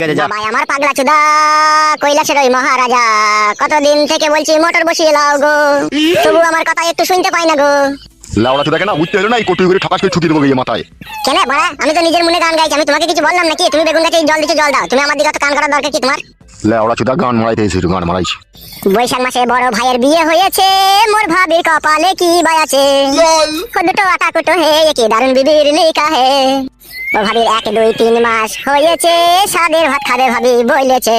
বাবা আমার পাগলা চুদা কৈলাসের ওই মহারাজা কতদিন থেকে বলছি মোটর বসিয়ে লাও গো। তবু আমার কথা একটু শুনতে পাই না গো। লাউড়া চোদাকে না উঠতে হলো না? এই কটুই করে ঠাকাস করে ছুটি দেবো গিয়ে মাথায়। কেন? বড়া আমি তো নিজের মনে গান গাইছি আমি তোমাকে কিছু বললাম নাকি? তুমি বেগুন গাছে জল দিচ্ছ জল দাও। তুমি আমার দিকে কান করার দরকার কি তোমার? লাউড়া চোদা গান মারাইতে এসেছিল গান মারাইছি। বৈশাখ মাসে বড় ভাইয়ের বিয়ে হয়েছে মোর ভাবির কপালে কি দুটো আটা কুটো হে কি দারুণ বিবির লেখা হে। ও ভাবির এক দুই তিন মাস হয়েছে সাদের ভাত খাবে ভাবি বলেছে।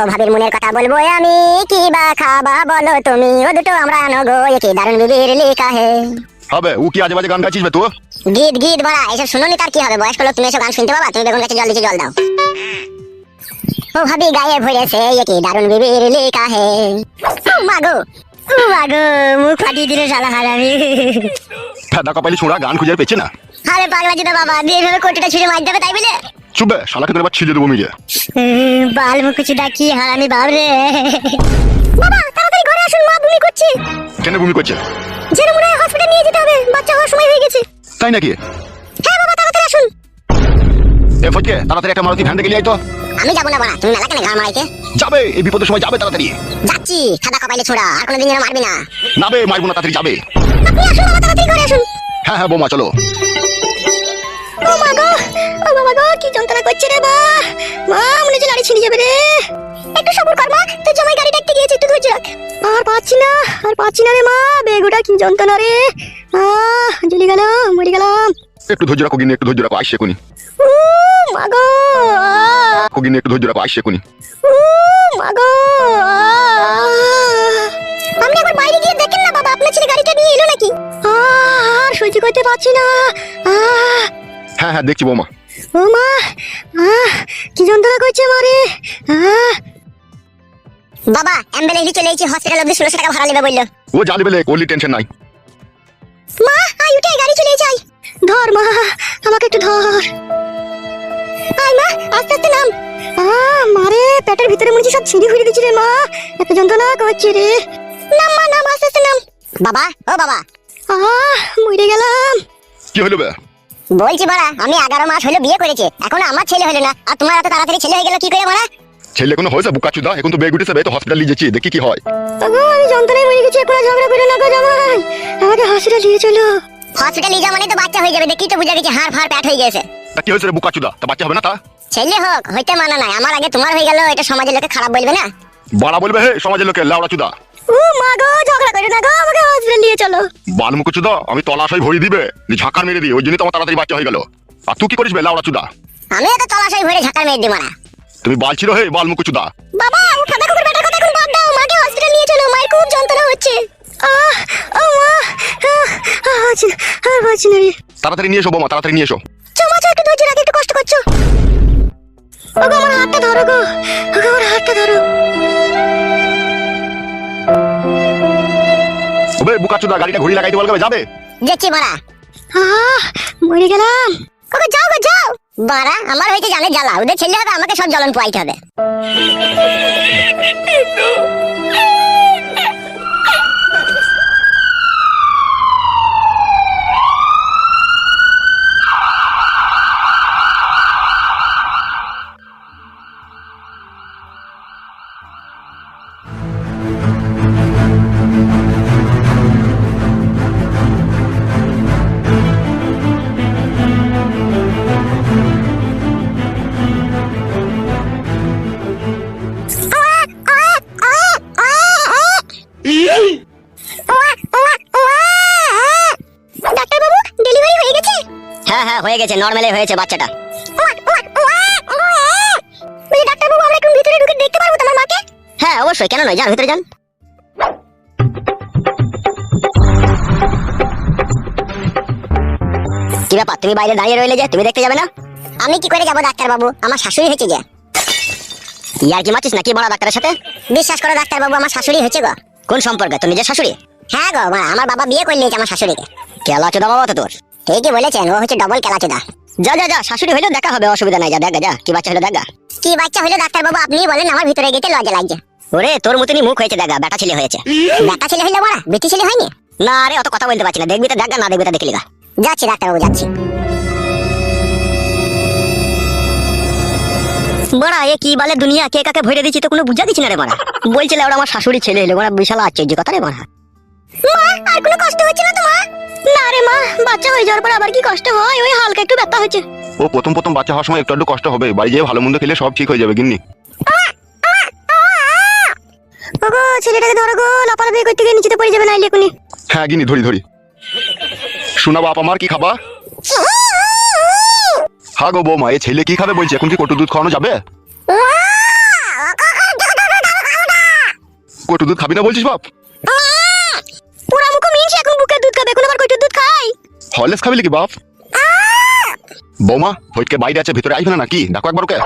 ও ভাবির মনের কথা বলব আমি কি বা খাবা বলো তুমি? ও দুটো আমরা আনো গো কি দারুণ বিবির লেখা হে। হবে ও কি আজে বাজে গান গাইছিস গীত গীত বড়া এসব শুনোনি তার কি হবে? বয়স্ক লোক তুমি এসব গান শুনতে পাবা? তুমি বেগুন গাছে জল দিচ্ছে জল দাও। ও ভাবি গায়ে ভরেছে কি দারুণ বিবির লেখা হে? মাগো ও মাগো মুখ ফাটিয়ে দিলে শালা হারামি। ফেদা কপালি ছোঁড়া গান খুঁজে পেয়েছে না? আরে পাগলা জিদা বাবা দিয়ে এভাবে কোটিটা ছুঁড়ে মার দেবে তাই বলে? চুপবে শালাকে তোর ছিলে দেবো মিলে। বাল মুখুচিটা কি হারামি বাপ রে বাবা তাড়াতাড়ি ঘরে আসুন মা বমি করছে। কেন ভূমি করছে? যেন মনে হয় হসপিটাল নিয়ে যেতে হবে বাচ্চা হওয়ার সময় হয়ে গেছে। তাই নাকি? হ্যাঁ বাবা তাড়াতাড়ি আসুন। এ ফটকে তাড়াতাড়ি একটা মারুতি ভ্যান থেকে নিয়ে আয় তো। আমি যাব না বাড়া। তুমি মেলা কেন ঘাড় মারাইতে যাবে এই বিপদের সময় যাবে তাড়াতাড়ি। যাচ্ছি সাদা কপাইলে ছোড়া আর কোনোদিন যেন মারবি না। না বে মারবো না তাড়াতাড়ি যাবে। আপনি আসুন বাবা তাড়াতাড়ি ঘরে আসুন। হ্যাঁ হ্যাঁ বৌমা চলো। ও মা গো ও বাবা গো কি যন্ত্রণা করছে রে বা। মা মনে হচ্ছে লাড়ি ছিঁড়ে যাবে রে। একটু সবুর কর মা তুই জমাই গাড়ি দেখতে গিয়েছি একটু ধৈর্য রাখ। আর পাচ্ছি না আর পাচ্ছি না রে মা বেগুটা কি যন্ত্রণা রে। আহ জ্বলি গেল মরে গেলাম। একটু ধৈর্য রাখো গিনি একটু ধৈর্য রাখো আসছে কোনি ও মা গো আহ, গিনি একটু ধৈর্য রাখো আসছে কোনি। আপনি একবার বাইরে গিয়ে দেখেন না বাবা আপনার ছেলে গাড়িটা নিয়ে এলো নাকি? আহ, আর সহ্য করতে পারছি না আহ। হ্যাঁ হ্যাঁ দেখছি বৌমা। ও কি যন্ত্রণা করছে মারে আহ। বাবা অ্যাম্বুলেন্স চলে এসেছি হসপিটাল অব্দি ষোলোশো টাকা ভাড়া নেবে বলল। ও করলি টেনশন নাই। মা আই উঠে গাড়ি চলে যাই। ধর মা আমাকে একটু ধর। আয় মা আস্তে আস্তে নাম। মারে পেটের ভিতরে মনে সব ছিঁড়ি ফিরে দিচ্ছে রে মা। এত যন্ত্রণা করছে রে? নাম মা নাম আস্তে আস্তে নাম। বাবা ও বাবা। আহ মরে গেলাম। কি হলো বে? বলছি বাড়া আমি এগারো মাস হলো বিয়ে করেছে এখন আমার ছেলে হলো না। আর তোমার এত তাড়াতাড়ি ছেলে হয়ে গেল কি করে মারা ছেলে কোনো হয়েছে বুকা চুদা এখন তো বেগ উঠেছে বে তো হসপিটাল নিয়ে যাচ্ছি দেখি কি হয়। আমি যন্ত্রণায় মরে গেছি এখন ঝগড়া করে না গো জামাই। আমাকে হসপিটাল নিয়ে চলো। হসপিটাল নিয়ে যাওয়া মানে তো বাচ্চা হয়ে যাবে দেখি তো বুঝা গেছে হাড় ফাড় প্যাট হয়ে গেছে। তা কি হয়েছে রে বুকা চুদা তা বাচ্চা হবে না তা ছেলে হোক হইতে মানা নাই আমার আগে তোমার হয়ে গেল এটা সমাজের লোকে খারাপ বলবে না বাড়া বলবে হে সমাজের লোকে লাউড়া চুদা ও মা গো ঝগড়া করে না গো আমাকে হসপিটাল নিয়ে চলো বালমুখ চুদা আমি তলাশাই ভরি দিবে নি ঝাঁকার মেরে দিই ওই জন্যই তো আমার তাড়াতাড়ি বাচ্চা হয়ে গেল আর তুই কি করিস বে লাউড়া চুদা আমি তো তলাশাই ভরে ঝাঁকার মেয়ে দিই মারা তুমি বালছিল হে বালমুখ চুদা বাবা ও ফাদা কুকুর বেটার কথা এখন বাদ দাও মাকে হসপিটাল নিয়ে চলো মায়ের খুব যন্ত্রণা হচ্ছে আহ ও মা না, আর বাঁচি না রে তাড়াতাড়ি নিয়ে এসো বৌমা তাড়াতাড়ি নিয়ে এসো একটু ধৈর্য রাখ একটু কষ্ট করছ। ওগো আমার হাতটা ধরো গো। ওগো আমার হাতটা ধরো। ওবে বুকা চুদা গাড়িটা ঘুরি লাগাইতে বলবে যাবে? দেখছি মারা। আহ মরে গেলাম। ওগো যাও গো যাও। বাড়া আমার হইতে জানে জ্বালা। ওদের ছেলে হবে আমাকে সব জ্বলন পোয়াইতে হবে। হ্যাঁ গেছে নর্মালি হয়েছে বাচ্চাটা। বলি ডাক্তারবাবু আমরা একটু ভিতরে ঢুকে দেখতে পারব তোমার মাকে? হ্যাঁ অবশ্যই কেন নয়? যান ভিতরে যান। কি ব্যাপার তুমি বাইরে দাঁড়িয়ে রইলে যে? তুমি দেখতে যাবে না? আমি কি করে যাব ডাক্তারবাবু? আমার শাশুড়ি হয়েছে যে। ইয়ার কি মাছিস নাকি বড় ডাক্তারের সাথে? বিশ্বাস করো ডাক্তারবাবু আমার শাশুড়ি হয়েছে গো। কোন সম্পর্কে? তোর নিজের শাশুড়ি? হ্যাঁ গো আমার বাবা বিয়ে করে নিয়েছে আমার শাশুড়িকে। কেলা চোদা বাবা তো তোর। ঠিকই বলেছেন ও হচ্ছে ডবল কেলাচোদা। যা যা যা শাশুড়ি হইলেও দেখা হবে অসুবিধা নাই যা দেখা যা কি বাচ্চা হলো দেখা। কি বাচ্চা হলো ডাক্তারবাবু আপনি বলেন আমার ভিতরে গেতে লজ্জা লাগছে। ওরে তোর মতনই মুখ হয়েছে দেখা বেটা ছেলে হয়েছে। বেটা ছেলে হইল বড়া বেটি ছেলে হয়নি? না আরে অত কথা বলতে পারছি না দেখবি তো দেখা না দেখবি তো দেখলি যাচ্ছি ডাক্তারবাবু যাচ্ছি। বড়া এ কি বলে দুনিয়া কে কাকে ভরে দিচ্ছি তো কোনো বুঝা দিচ্ছি না রে বড়া। বলছিল ওরা আমার শাশুড়ি ছেলে এলো বড়া বিশাল আশ্চর্য কথা রে বড়া। আর কোনো কষ্ট হচ্ছে না তোমার না রে মা বাচ্চা হয়ে যাওয়ার পর আবার কি কষ্ট হয় ওই হালকা একটু ব্যথা হচ্ছে ও প্রথম প্রথম বাচ্চা হওয়ার সময় একটু একটু কষ্ট হবে বাড়ি যেয়ে ভালো মন্দ খেলে সব ঠিক হয়ে যাবে গিন্নি ওগো ছেলেটাকে ধরো গো লাপালাপি করতে গিয়ে নিচেতে পড়ে যাবে না এখনই হ্যাঁ গিন্নি ধরি ধরি শোনা বাপ আমার কি খাবা হ্যাঁ গো বৌমা এ ছেলে কি খাবে বলছে এখন কি কটু দুধ খাওয়ানো যাবে কটু দুধ খাবি না বলছিস বাপ হরলেস খাবি নাকি বাপ? বৌমা ফটকে বাইরে আছে ভিতরে আসবে না নাকি? দেখো একবার ওকে।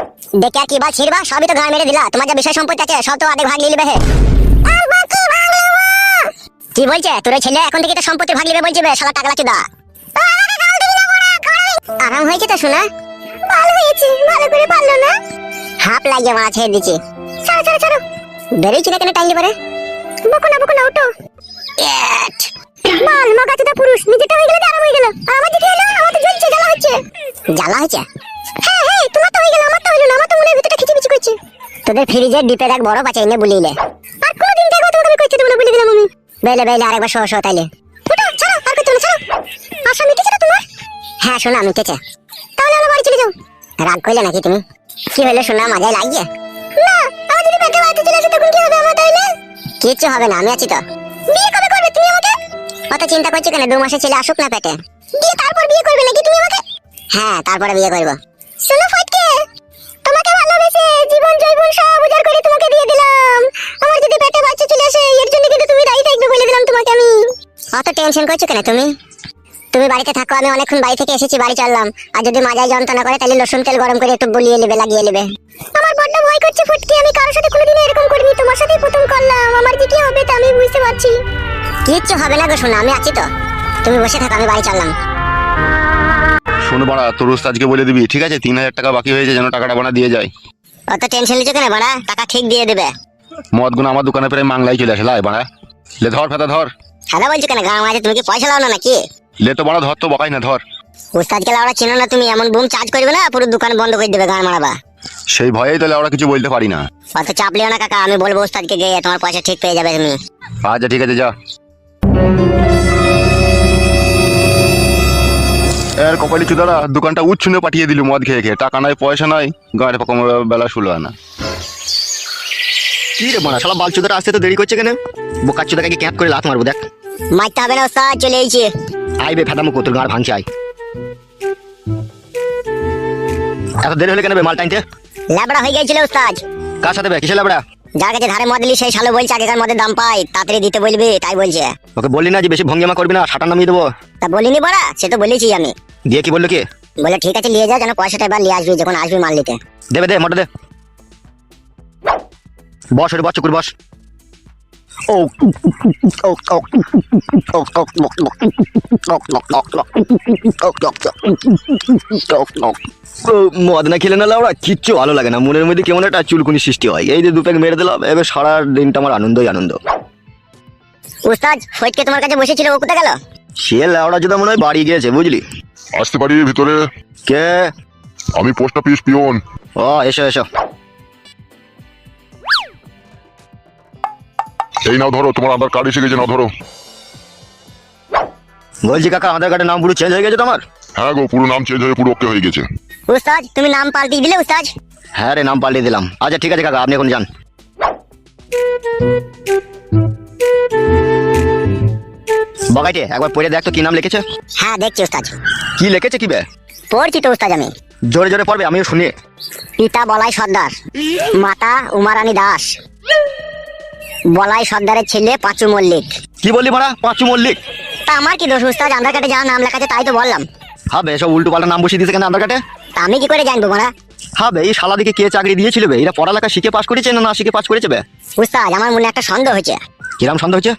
দেখে কি বল ছিড়বা? সবই তো গান মেরে দিলা। তোমার যে বিষয় সম্পত্তি আছে সব তো অর্ধেক ভাগ নিয়ে হে। কি বলছে? তোর ছেলে এখন থেকে তো সম্পত্তি ভাগ নেবে বলছে বে, শালা টাকলা চুদা আরাম হয়েছে তো শোনা ভালো হয়েছে ভালো করে পারল না। হাফ লাগিয়ে মারা ছেড়ে দিচ্ছি ছাড়ো ছাড়ো ছাড়ো। বেরিয়েছি না কেন টাইম পারে বকো না বকো না ওটো এট। মাল পুরুষ নিজেটা হয়ে গেলে আরাম হয়ে গেল। আর আমার দিকে এলো আমার তো জ্বলছে জ্বালা হচ্ছে। জ্বালা হচ্ছে হ্যাঁ হ্যাঁ তোমার তো হয়ে গেল আমার তো না আমার তো মনে ভিতরটা খিচিমিচি করছে। তোদের ফ্রিজের ডিপের এক বড় বাচ্চা এনে বুলিলে আর কোনদিন দেখব তোমাকে আমি দেবো না বলে দিলাম আমি। বেলে বেলে আরেকবার শো শো তাইলে। ওটা ছাড়ো আর না ছাড়ো। আশা মিটেছে না তোমার? হ্যাঁ শোনা মিটেছে। তাহলে আমরা বাড়ি চলে যাও। রাগ করলে নাকি তুমি? কি হলো শোনা লাগিয়ে না আমার যদি বাড়িতে চলে তখন কি হবে আমার তাইলে কিচ্ছু হবে না আমি আছি তো। বিয়ে অত চিন্তা করছ কেন? দু মাসে ছেলে আসুক না পেটে। দিয়ে তারপর বিয়ে করবে নাকি তুমি আমাকে? হ্যাঁ তারপরে বিয়ে করব। শোনো ফটকে তোমাকে ভালোবেসে জীবন জৈবন সব উজাড় করে তোমাকে দিয়ে দিলাম। আমার যদি পেটে বাচ্চা চলে আসে এর জন্য কিন্তু তুমি দায়ী থাকবে বলে দিলাম তোমাকে আমি। অত টেনশন করছ কেন তুমি? তুমি বাড়িতে থাকো আমি অনেকক্ষণ বাড়ি থেকে এসেছি বাড়ি চললাম। আর যদি মাজায় যন্ত্রণা করে তাহলে রসুন তেল গরম করে একটু বলিয়ে নেবে লাগিয়ে নেবে। আমার বড্ড ভয় করছে ফুটকি আমি কারোর সাথে কোনোদিন এরকম করিনি তোমার সাথেই প্রথম করলাম। আমার যে কি হবে তা আমি বুঝতে পারছি। কিচ্ছু হবে না গো শোনা আমি আছি তো। তুমি বসে থাকো আমি বাড়ি চললাম। শোনো বাড়া তোর আজকে বলে দিবি ঠিক আছে? তিন হাজার টাকা বাকি হয়েছে যেন টাকাটা বানা দিয়ে যায়। অত টেনশন নিচ্ছ কেন বাড়া? টাকা ঠিক দিয়ে দেবে। মদগুলো আমার দোকানে প্রায় মাংলাই চলে আসে লাই বাড়া। লে ধর ফেতা ধর। হ্যালো বলছো কেন গাঁ মাঝে তুমি কি পয়সা লাও না নাকি? লে তো বাড়া ধর তো বকাই না ধর। উস্তাদকে লাউড়া চিনো না তুমি এমন বুম চার্জ করবে না পুরো দোকান বন্ধ করে দেবে গান মারাবা। সেই ভয়েই তাহলে আমরা কিছু বলতে পারি না। অত চাপ লিও না কাকা আমি বলব উস্তাদকে গিয়ে তোমার পয়সা ঠিক পেয়ে যাবে তুমি। আচ্ছা ঠিক আছে যা। এর কপালি চুদারা দোকানটা উচ্ছুনে পাঠিয়ে দিল মদ খেয়ে খেয়ে। টাকা নাই পয়সা নাই গাঁড়ে পকম বেলা শুলো না কি রে বোনা শালা বালচুদারা আসতে তো দেরি করছে কেন? বোকার চুদাকে ক্যাপ করে লাত মারবো দেখ। মারতে হবে না উস্তাদ চলে এসেছি। আইবে ফেদামো তোর গাঁড় ভাঙছে আই এত দেরি হলে কেন বে মাল টাইনতে ল্যাবড়া হয়ে গিয়েছিল উস্তাদ কার সাথে বে? কিসে লাবড়া যার কাছে ধারে মদ দিলি সেই শালো বলছে আগেকার মদের দাম পাই তাড়াতাড়ি দিতে বলবি। তাই বলছে। ওকে বললি না যে বেশি ভঙ্গিমা করবি না সাটা নামিয়ে দেবো? তা বলিনি বড়া সে তো বলেছি আমি। দিয়ে কি বলল কি? বলে ঠিক আছে নিয়ে যা যেন পয়সাটা এবার নিয়ে আসবি যখন আসবি মাল নিতে। দেবে দে মোটা দে। বস ওটা বস চুকুর বস। ও ও ও মদ না খেলে না লাউড়া কিচ্ছু ভালো লাগে না। মনের মধ্যে কেমন একটা চুলকুনি সৃষ্টি হয়। এই যে দু প্যাক মেরে দিলাম এবার সারা দিনটা আমার আনন্দই আনন্দ। উস্তাদ ফৈটকে তোমার কাছে বসেছিল ও কোথায় গেল? সে লাউড়া যদি মনে হয় বাড়ি গিয়েছে বুঝলি? আসতে পারি ভিতরে? কে? আমি পোস্ট অফিস পিওন। ও এসো এসো। এই নাও ধরো তোমার আধার কার্ড এসে গেছে নাও ধরো। বলছি কাকা আধার কার্ডের নাম পুরো চেঞ্জ হয়ে গেছে তোমার? হ্যাঁ গো পুরো নাম চেঞ্জ হয়ে পুরো ওকে হয়ে গেছে। উস্তাদ তুমি নাম পাল্টিয়ে দিলে উস্তাদ? হ্যাঁ রে নাম পাল্টে দিলাম। আচ্ছা ঠিক আছে কাকা আপনি এখন যান। বগাইটে একবার পড়ে দেখ তো কি নাম লিখেছে। হ্যাঁ দেখছি উস্তাদ। কি লিখেছে কি বে? পড়ছি তো উস্তাদ আমি। জোরে জোরে পড়বে আমিও শুনি। পিতা বলাই সর্দার মাতা উমারানী দাস। বলাই সর্দারের ছেলে পাঁচু মল্লিক। কি বললি মারা পাঁচু মল্লিক? তা আমার কি দোষ উস্তাদ আধার কার্ডে যা নাম লেখা আছে তাই তো বললাম। হবে সব উল্টো পাল্টা নাম বসিয়ে দিয়েছে কেন আধার কার্ডে? তা আমি কি করে জানব মারা হবে এই শালা দিকে কে চাকরি দিয়েছিল বে? এরা পড়ালেখা শিখে পাস করেছে না না শিখে পাস করেছে বে? উস্তাদ আমার মনে একটা সন্দেহ হয়েছে। কিরাম সন্দেহ হচ্ছে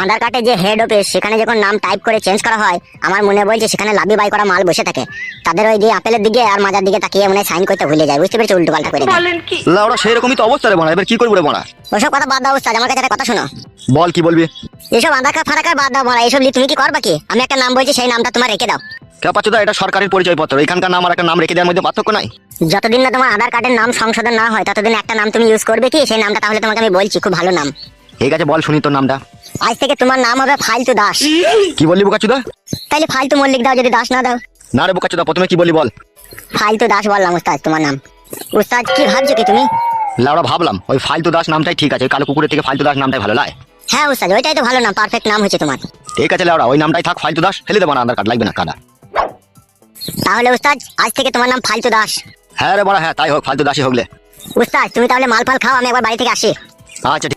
আধার কার্ডে যে হেড অফিস সেখানে যখন নাম টাইপ করে চেঞ্জ করা হয় আমার মনে বলছে সেখানে লাভি বাই করা মাল বসে থাকে। তাদের ওই দিয়ে আপেলের দিকে আর মাজার দিকে তাকিয়ে মনে সাইন করতে ভুলে যায় বুঝতে পেরেছি? উল্টো পাল্টা করে। লাউড়া সেরকমই তো অবস্থা রে বোনা এবার কি করব রে বোনা ওসব কথা বাদ দাও আমার কাছে একটা কথা শোনো। বল কি বলবি? এসব আধার কার্ড ফাধার কার্ড বাদ দাও মারা এসব নিয়ে তুমি কি করবা কি? আমি একটা নাম বলছি সেই নামটা তোমার রেখে দাও। কে পাচ্ছ এটা সরকারের পরিচয় পত্র এখানকার নাম আর একটা নাম রেখে দেওয়ার মধ্যে পার্থক্য নাই? যতদিন না তোমার আধার কার্ডের নাম সংশোধন না হয় ততদিন একটা নাম তুমি ইউজ করবে কি? সেই নামটা তাহলে তোমাকে আমি বলছি খুব ভালো নাম। ঠিক আছে বল শুনি তোর নামটা। আজ থেকে তোমার নাম হবে ফালতু দাস। কি বললি বোকাচুদা? তাইলে ফালতু মল্লিক দাও যদি দাস না দাও। না রে বোকাচুদা প্রথমে কি বলি বল। ফালতু দাস বললাম উস্তাদ তোমার নাম। উস্তাদ কি ভাবছ কি তুমি? লাউড়া ভাবলাম ওই ফালতু দাস নামটাই ঠিক আছে কালো কুকুরের থেকে ফালতু দাস নামটাই ভালো লাগে হ্যাঁ উস্তাদ ওইটাই তো ভালো নাম পারফেক্ট নাম হয়েছে তোমার। ঠিক আছে লাউড়া ওই নামটাই থাক ফালতু দাস ফেলে দেবো না আধার কার্ড লাগবে না কাদা। তাহলে উস্তাদ আজ থেকে তোমার নাম ফালতু দাস। হ্যাঁ রে বড়া হ্যাঁ তাই হোক ফালতু দাসই হোকলে উস্তাদ তুমি তাহলে মাল ফাল খাও আমি একবার বাড়ি থেকে আসি। আচ্ছা